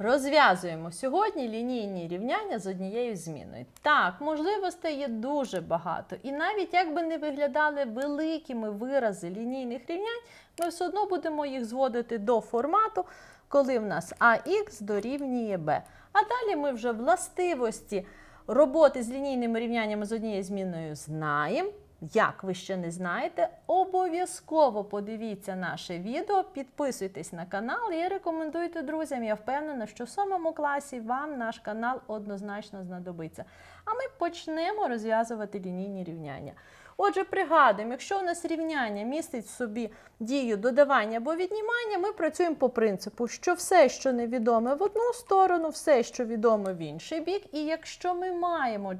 Розв'язуємо сьогодні лінійні рівняння з однією зміною. Так, можливостей є дуже багато. І навіть якби не виглядали великими вирази лінійних рівнянь, ми все одно будемо їх зводити до формату, коли в нас ax дорівнює b. А далі ми вже властивості роботи з лінійними рівняннями з однією зміною знаємо. Як ви ще не знаєте, обов'язково подивіться наше відео, підписуйтесь на канал і рекомендуйте друзям. Я впевнена, що в сьомому класі вам наш канал однозначно знадобиться. А ми почнемо розв'язувати лінійні рівняння. Отже, пригадуємо, якщо у нас рівняння містить в собі дію додавання або віднімання, ми працюємо по принципу, що все, що невідоме в одну сторону, все, що відоме в інший бік. І якщо ми маємо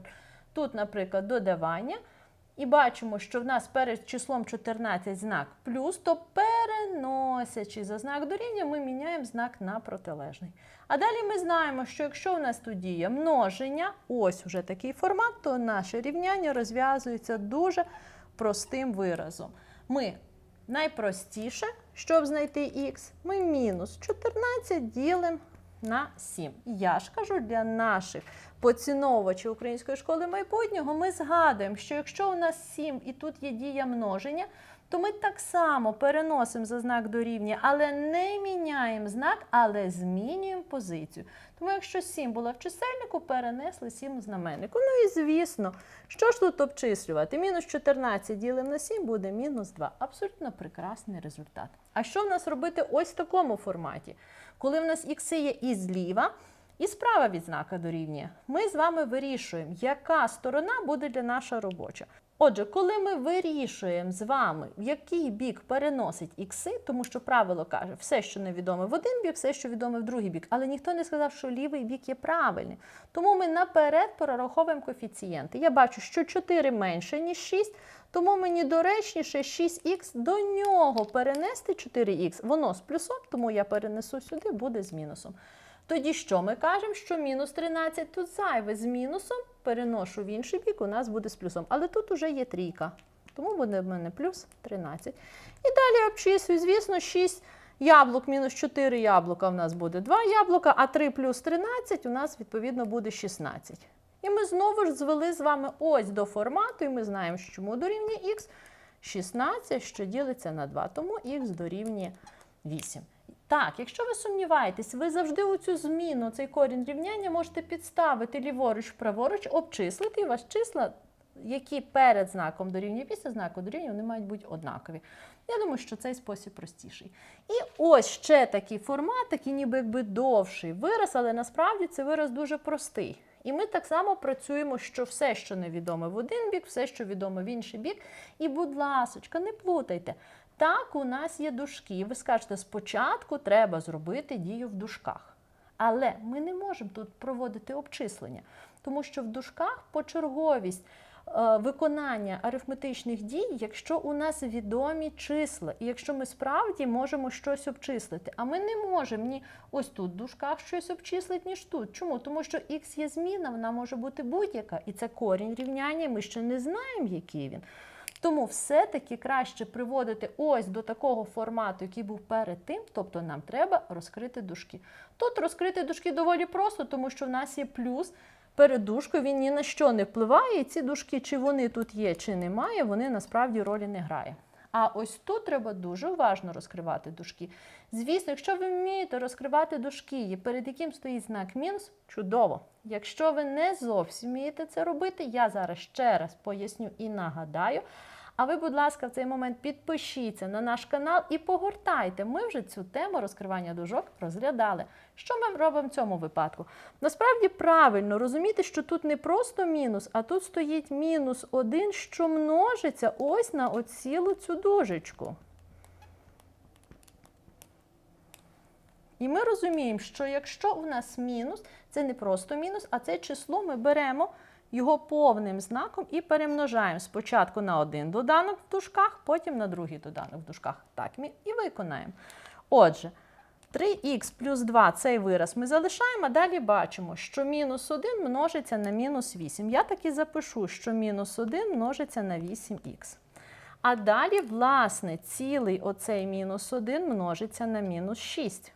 тут, наприклад, додавання, і бачимо, що в нас перед числом 14 знак плюс, то переносячи за знак дорівнює, ми міняємо знак на протилежний. А далі ми знаємо, що якщо у нас тут діє множення, ось уже такий формат, то наше рівняння розв'язується дуже простим виразом. Ми найпростіше, щоб знайти х, ми мінус 14 ділимо на 7. Я ж кажу, для наших поціновувачів української школи майбутнього ми згадуємо, що якщо у нас 7 і тут є дія множення, то ми так само переносимо за знак дорівнює, але не міняємо знак, але змінюємо позицію. Тому якщо 7 була в чисельнику, перенесли 7 в знаменнику. Ну і звісно, що ж тут обчислювати? Мінус 14 ділимо на 7 буде мінус 2. Абсолютно прекрасний результат. А що в нас робити ось в такому форматі? Коли в нас ікси є і зліва, і справа від знака дорівнює, ми з вами вирішуємо, яка сторона буде для наша робоча. Отже, коли ми вирішуємо з вами, в який бік переносить ікси, тому що правило каже, все, що невідоме в один бік, все, що відоме в другий бік, але ніхто не сказав, що лівий бік є правильним. Тому ми наперед прораховуємо коефіцієнти. Я бачу, що 4 менше, ніж 6, тому мені доречніше 6х до нього перенести 4х. Воно з плюсом, тому я перенесу сюди, буде з мінусом. Тоді що ми кажемо, що мінус 13 тут зайве з мінусом, переношу в інший бік, у нас буде з плюсом. Але тут уже є трійка, тому буде в мене плюс 13. І далі обчислюю, звісно, 6 яблук мінус 4 яблука в нас буде 2 яблука, а 3 плюс 13 у нас, відповідно, буде 16. І ми знову ж звели з вами ось до формату, і ми знаємо, що чому дорівнює х 16, що ділиться на 2, тому х дорівнює 8. Так, якщо ви сумніваєтесь, ви завжди у цю зміну, цей корінь рівняння можете підставити ліворуч, праворуч, обчислити, і вас числа, які перед знаком дорівнює, після знаку дорівнює, вони мають бути однакові. Я думаю, що цей спосіб простіший. І ось ще такий формат, такий ніби якби довший вираз, але насправді це вираз дуже простий. І ми так само працюємо, що все, що невідоме в один бік, все, що відоме в інший бік. І, будь ласочка, не плутайте. Так, у нас є дужки. Ви скажете, спочатку треба зробити дію в дужках. Але ми не можемо тут проводити обчислення, тому що в дужках почерговість е, виконання арифметичних дій, якщо у нас відомі числа, і якщо ми справді можемо щось обчислити. А ми не можемо ні ось тут в дужках щось обчислити, ніж тут. Чому? Тому що х є зміна, вона може бути будь-яка, і це корінь рівняння, ми ще не знаємо, який він. Тому все-таки краще приводити ось до такого формату, який був перед тим, тобто нам треба розкрити дужки. Тут розкрити дужки доволі просто, тому що в нас є плюс перед дужкою, він ні на що не впливає, і ці дужки, чи вони тут є, чи немає, вони насправді ролі не грають. А ось тут треба дуже уважно розкривати дужки. Звісно, якщо ви вмієте розкривати дужки, і перед яким стоїть знак мінус, чудово. Якщо ви не зовсім вмієте це робити, я зараз ще раз поясню і нагадаю. А ви, будь ласка, в цей момент підпишіться на наш канал і погортайте. Ми вже цю тему розкривання дужок розглядали. Що ми робимо в цьому випадку? Насправді правильно розуміти, що тут не просто мінус, а тут стоїть мінус 1, що множиться ось на оцілу цю дужечку. І ми розуміємо, що якщо у нас мінус, це не просто мінус, а це число ми беремо його повним знаком і перемножаємо спочатку на один доданок в дужках, потім на другий доданок в дужках. Так, і виконаємо. Отже, 3х плюс 2 цей вираз ми залишаємо, а далі бачимо, що мінус 1 множиться на мінус 8. Я так і запишу, що мінус 1 множиться на 8х. А далі, власне, цілий оцей мінус 1 множиться на мінус 6.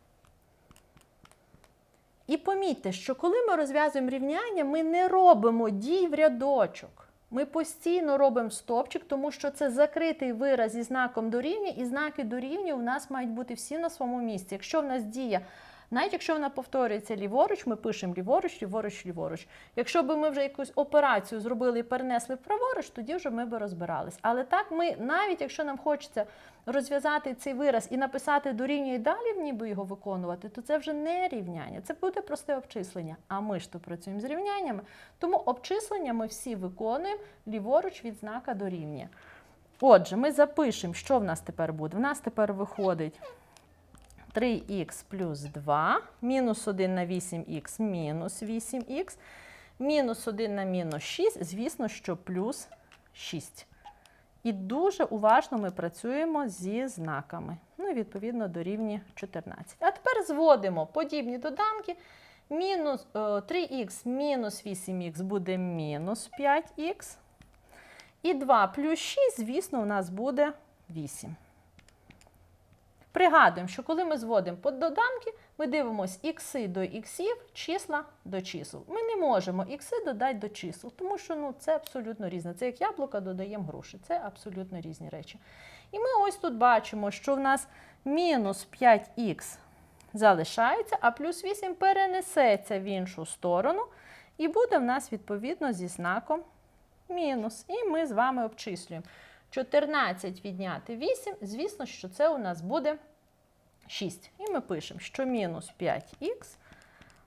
І помітьте, що коли ми розв'язуємо рівняння, ми не робимо дій в рядочок. Ми постійно робимо стопчик, тому що це закритий вираз зі знаком дорівнює, і знаки дорівнює у нас мають бути всі на своєму місці. Якщо в нас дія, навіть якщо вона повторюється ліворуч, ми пишемо ліворуч, ліворуч, ліворуч. Якщо б ми вже якусь операцію зробили і перенесли праворуч, тоді вже ми би розбирались. Але так ми, навіть якщо нам хочеться розв'язати цей вираз і написати дорівнює і далі, ніби його виконувати, то це вже не рівняння, це буде просте обчислення. А ми ж то працюємо з рівняннями. Тому обчислення ми всі виконуємо ліворуч від знака дорівнює. Отже, ми запишемо, що в нас тепер буде. В нас тепер виходить 3х плюс 2, мінус 1 на 8х мінус 8х, мінус 1 на мінус 6, звісно, що плюс 6. І дуже уважно ми працюємо зі знаками. Ну і відповідно дорівнює 14. А тепер зводимо подібні доданки. Мінус, е, 3х мінус 8х буде мінус 5х. І 2 плюс 6, звісно, у нас буде 8. Пригадуємо, що коли ми зводимо поддоданки, ми дивимося ікси до іксів, числа до чисел. Ми не можемо ікси додати до чисел, тому що ну, це абсолютно різне. Це як яблука додаємо груші. Це абсолютно різні речі. І ми ось тут бачимо, що в нас мінус 5х залишається, а плюс 8 перенесеться в іншу сторону, і буде в нас відповідно зі знаком мінус. І ми з вами обчислюємо. 14 відняти 8, звісно, що це у нас буде 6. І ми пишемо, що мінус 5х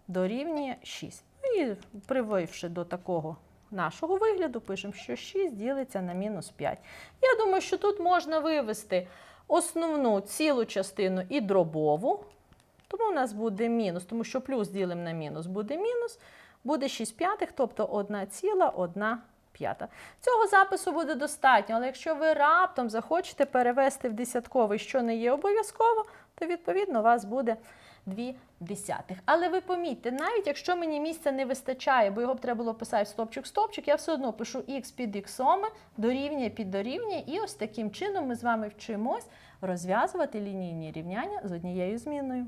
дорівнює 6. І прививши до такого нашого вигляду, пишемо, що 6 ділиться на мінус 5. Я думаю, що тут можна вивести основну цілу частину і дробову. Тому у нас буде мінус, тому що плюс ділимо на мінус буде мінус, буде 6 п'ятих, тобто 1 ціла, 1 п'ята. Цього запису буде достатньо, але якщо ви раптом захочете перевести в десятковий, що не є обов'язково, то відповідно у вас буде 2 десятих. Але ви помітьте, навіть якщо мені місця не вистачає, бо його б треба було писати стопчик-стопчик, я все одно пишу х під іксоми, дорівнює під дорівнює, і ось таким чином ми з вами вчимось розв'язувати лінійні рівняння з однією зміною.